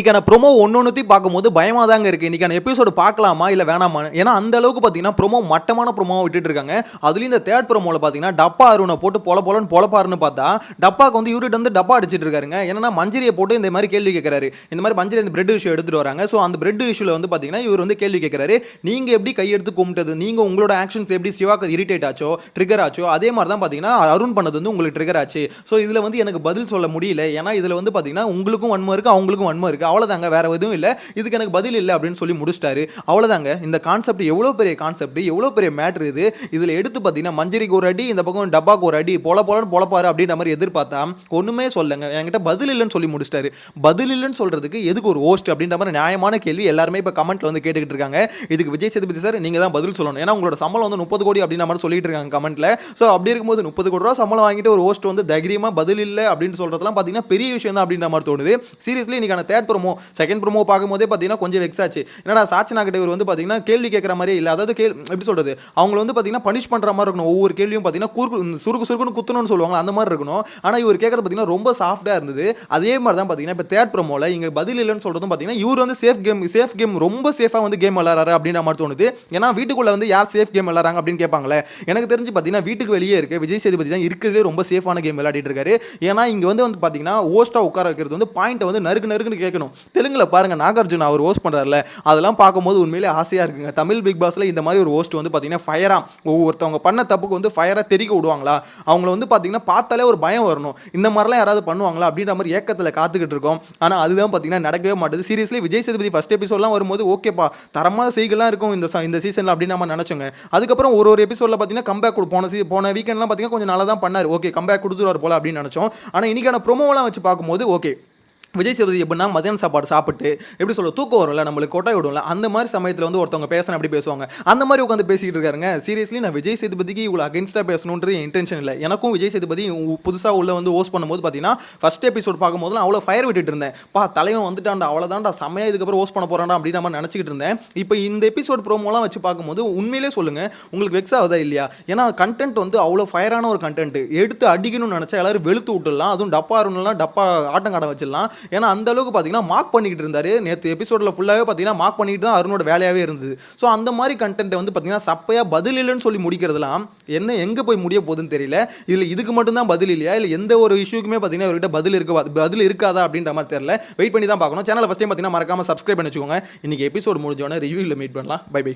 இன்னைக்கான ப்ரோமோ ஒன்னொன்னுத்தி பார்க்கும்போது பயமாக தாங்க இருக்குது இன்னைக்கான எபிசோடு பார்க்கலாமா இல்லை வேணாமா ஏன்னா அந்த அளவுக்கு பார்த்தீங்கன்னா ப்ரோமோ மட்டமான ப்ரொமோவை விட்டுட்டு இருக்காங்க. அதுலேயும் இந்த தேர்ட் ப்ரோமோல பார்த்தீங்கன்னா டப்பா அருணை போட்டு பொல பொலன்னு பொழப்பாருன்னு பார்த்தா டப்பாக்கு வந்து யூரிட் வந்து டப்பா அடிச்சிட்டு இருக்காருங்க. ஏன்னா மஞ்சரியை போட்டு இந்த மாதிரி கேள்வி கேட்கறாரு இந்த மாதிரி மஞ்சரி இந்த பிரெட் இஷ்யூ எடுத்துட்டு வராங்க. ஸோ அந்த பிரெட் இஷ்யூவில் வந்து பார்த்தீங்கன்னா இவர் வந்து கேள்வி கேட்கறாரு நீங்கள் எப்படி கையெடுத்து கும்பிட்டது? நீங்கள் உங்களோட ஆக்ஷன்ஸ் எப்படி சிவாக்கு இரிட்டேட் ஆச்சோ ட்ரிகர் ஆச்சோ அதே மாதிரி தான் பார்த்தீங்கன்னா அருண் பண்ணது வந்து உங்களுக்கு ட்ரிகர் ஆச்சு. ஸோ இதில் வந்து எனக்கு பதில் சொல்ல முடியல. ஏன்னா இதில் வந்து பார்த்தீங்கன்னா உங்களுக்கும் வன்மை இருக்குது அவங்களுக்கும் வன்மை இருக்குது அவ்வளோதாங்க வேறு எதுவும் இல்லை. இதுக்கு எனக்கு பதில் இல்லை அப்படின்னு சொல்லி முடிச்சிட்டாரு. அவ்வளோதாங்க இந்த கான்செப்ட் எவ்வளோ பெரிய கான்செப்ட் எவ்வளோ பெரிய மேட்ரு இது? இதில் எடுத்து பார்த்தீங்கன்னா மஞ்சரிக்கு ஒரு அடி இந்த பக்கம் டப்பாக்கு ஒரு அடி பொல பொலன்னு பொழப்பாரு அப்படின்ற மாதிரி எதிர்பார்த்தா ஒன்றுமே சொல்லுங்க என்கிட்ட பதில் இல்லைன்னு சொல்லி முடிச்சிட்டாரு. பதில் இல்லைன்னு சொல்கிறதுக்கு எதுக்கு ஒரு ஹோஸ்ட் அப்படின்ற மாதிரி நியாயமான கேள்வி எல்லாருமே இப்போ கமெண்ட்டில் வந்து கேட்டுக்கிட்டு இருக்காங்க. இதுக்கு விஜய் சேதுபதி சார் நீங்கள் தான் பதில் சொல்லணும். ஏன்னா உங்களோட சம்பளம் வந்து முப்பது கோடி அப்படின்ற மாதிரி சொல்லிட்டு இருக்காங்க கமெண்ட்டில் ஸோ அப்படி இருக்கும்போது முப்பது கோடி ரூபா சம்பளம் வாங்கிட்டு ஒரு ஹோஸ்ட் வந்து தைரியமாக பதில் இல்லை அப்படின்னு சொல்கிறதுலாம் பார்த்தீங்கன்னா பெரிய விஷயம் தான் அப்படின்ற மாதிரி தோணுது. சீரியஸ்லி இன்னைக்கான தேர்ட் ப்ரோமோ செகண்ட் ப்ரோமோ பார்க்கும்போதே பார்த்தீங்கன்னா கொஞ்சம் வெக்ஸ் ஆச்சு. என்னடா சாச்சனா கிட்ட இவர் வந்து பார்த்தீங்கன்னா கேள்வி கேட்குற மாதிரி இல்லை. அதாவது கேள் எப்படி சொல்றது? அவங்க வந்து பார்த்தீங்கன்னா பனிஷ் பண்ற மாதிரி இருக்கணும். ஒவ்வொரு கேள்வியும் பார்த்தீங்கன்னா குறுக்கு சுருக்கு சுருக்குன்னு குத்தணும்னு சொல்லுவாங்க அந்த மாதிரி இருக்கணும். ஆனால் இவர் கேட்குறது பார்த்தீங்கன்னா ரொம்ப சாஃப்டாக இருந்தது. அதே மாதிரி தான் பார்த்தீங்கன்னா இப்போ தேர்ட் ப்ரோமோவில் இங்கே பதில் இல்லைன்னு சொல்றதும் பார்த்தீங்கன்னா இவர் வந்து சேஃப் கேம் சேஃப் கேம் ரொம்ப சேஃபாக வந்து கேம் விளாட்றாரு அப்படின்ற மாதிரி தோணுது. ஏன்னா வீட்டுக்குள்ளே வந்து யார் சேஃப் கேம் விளாட்றாங்க அப்படின்னு கேட்பாங்களே. எனக்கு தெரிஞ்சு பார்த்தீங்கன்னா வீட்டுக்கு வெளியே இருக்கு. விஜய் சேதுபதி தான் இருக்கிறதுலே ரொம்ப சேஃபான கேம் விளையாடிட்டு இருக்காரு. ஏன்னா இங்கே வந்து வந்து பார்த்தீங்கன்னா ஹோஸ்ட்டாக உட்கார வைக்கிறது வந்து பாயிண்ட்டை வந்து நறுக்கு நறுக்குன்னு கேட்கணும். தெலுங்குல பாருங்க நாகார்ஜுன் அவர் ஹோஸ்ட் பண்றாருல அதெல்லாம் பார்க்கும்போது உண்மையிலே ஆசையா இருக்குங்க. தமிழ் பிக் பாஸ்ல இந்த மாதிரி ஒரு ஹோஸ்ட் வந்து பார்த்தீங்கன்னா ஃபயரா ஒவ்வொருத்தவங்க பண்ண தப்புக்கு வந்து ஃபயரா தெரிக்க விடுவாங்களா? அவங்கள வந்து பார்த்தீங்கன்னா பார்த்தாலே ஒரு பயம் வரணும். இந்த மாதிரிலாம் யாராவது பண்ணுவாங்களா? அப்படின்ற மாதிரி ஏக்கத்தில் காத்துக்கிட்டு இருக்கோம். ஆனால் அதுதான் பார்த்தீங்கன்னா நடக்கவே மாட்டேது. சீரியஸ்லி விஜய் சேதுபதி ஃபர்ஸ்ட் எபிசோட்லாம் வரும்போது ஓகேப்பா தரமான செய்கள்லாம் இருக்கும் இந்த ச- இந்த சீசனில் அப்படின்னு நம்ம நினச்சோங்க. அதுக்கப்புறம் ஒரு ஒரு எபிசோடில் பார்த்தீங்கன்னா கம்பேக் போன சீ போன வீக்கெண்ட்லாம் பார்த்தீங்கன்னா கொஞ்சம் நல்லா தான் பண்ணார். ஓகே கம்பேக் கொடுத்துருவார் போல அப்படின்னு நினச்சோம். ஆனால் இன்னைக்கான ப்ரோமோலாம் வச்சு பார்க்கும்போது ஓகே விஜய் சேதுபதி எப்படின்னா மதியான சாப்பாடு சாப்பிட்டு எப்படி சொல்ல தூக்கம் வரும்ல நம்மளுக்கு கொட்டாய் விடும்ல அந்த மாதிரி சமயத்தில் வந்து ஒருத்தவங்க பேசுகிறேன் அப்படி பேசுவாங்க? அந்த மாதிரி உட்காந்து பேசிக்கிட்டு இருக்காருங்க. சீரியஸ்லி நான் விஜய் சேதுபதிக்கு இவ்வளோ அகென்ஸ்டாக பேசணுன்றது என் இன்டென்ஷன் இல்லை. எனக்கும் விஜய் சேதுபதி புதுசாக உள்ள வந்து ஹோஸ்ட் பண்ணும்போது பார்த்தீங்கன்னா ஃபர்ஸ்ட் எபிசோட் பார்க்கும்போது அவ்வளோ ஃபயர் விட்டுட்டு இருந்தேன். பா தலைவன் வந்துட்டான்டா அவ்வளோதான்டா செம்மையா இதுக்கப்புறம் ஹோஸ்ட் பண்ண போகிறான்டா அப்படின்னு நம்ம நினச்சிக்கிட்டு இருந்தேன். இப்போ இந்த எபிசோட் ப்ரோமோலாம் வச்சு பார்க்கும்போது உண்மையிலே சொல்லுங்கள் உங்களுக்கு வெக்ஸ் ஆகுதா இல்லையா? ஏன்னா கண்டென்ட் வந்து அவ்வளோ ஃபயரான ஒரு கண்டென்ட் எடுத்து அடிக்கணும்னு நினச்சா எல்லாரும் வெளுத்து விட்டுடலாம். அதுவும் டப்பா இருந்தலாம் டப்பா ஆட்டம் காட வச்சிடலாம். ஏன்னா அந்த அளவுக்கு பார்த்தீங்கன்னா மார்க் பண்ணிக்கிட்டு இருந்தாரு. நேற்று எபிசோடில் ஃபுல்லாகவே பார்த்தீங்கன்னா மார்க் பண்ணிட்டு தான் அருணோட வேலையாகவே இருந்தது. ஸோ அந்த மாதிரி கண்டென்ட்டை வந்து பார்த்தீங்கன்னா சப்பையாக பதில் இல்லைன்னு சொல்லி முடிக்கிறதுலாம் என்ன எங்கே போய் முடிய போகுதுன்னு தெரியல. இதில் இதுக்கு மட்டும்தான் பதில் இல்லையா? இல்லை எந்த ஒரு இஷ்யூக்குமே பார்த்தீங்கன்னா அவர்கிட்ட பதில் இருக்க பதில் இருக்காதா அப்படின்ற மாதிரி தெரியல. வெயிட் பண்ணி தான் பார்க்கணும். சேனலை ஃபஸ்ட் டைம் பார்த்தீங்கன்னா மறக்காமல் சப்ஸ்கிரைப் பண்ணி வச்சுக்கோங்க. இன்னைக்கு எபிசோட் முடிஞ்சோடனே ரிவ்யூவில் மீட் பண்ணலாம். By by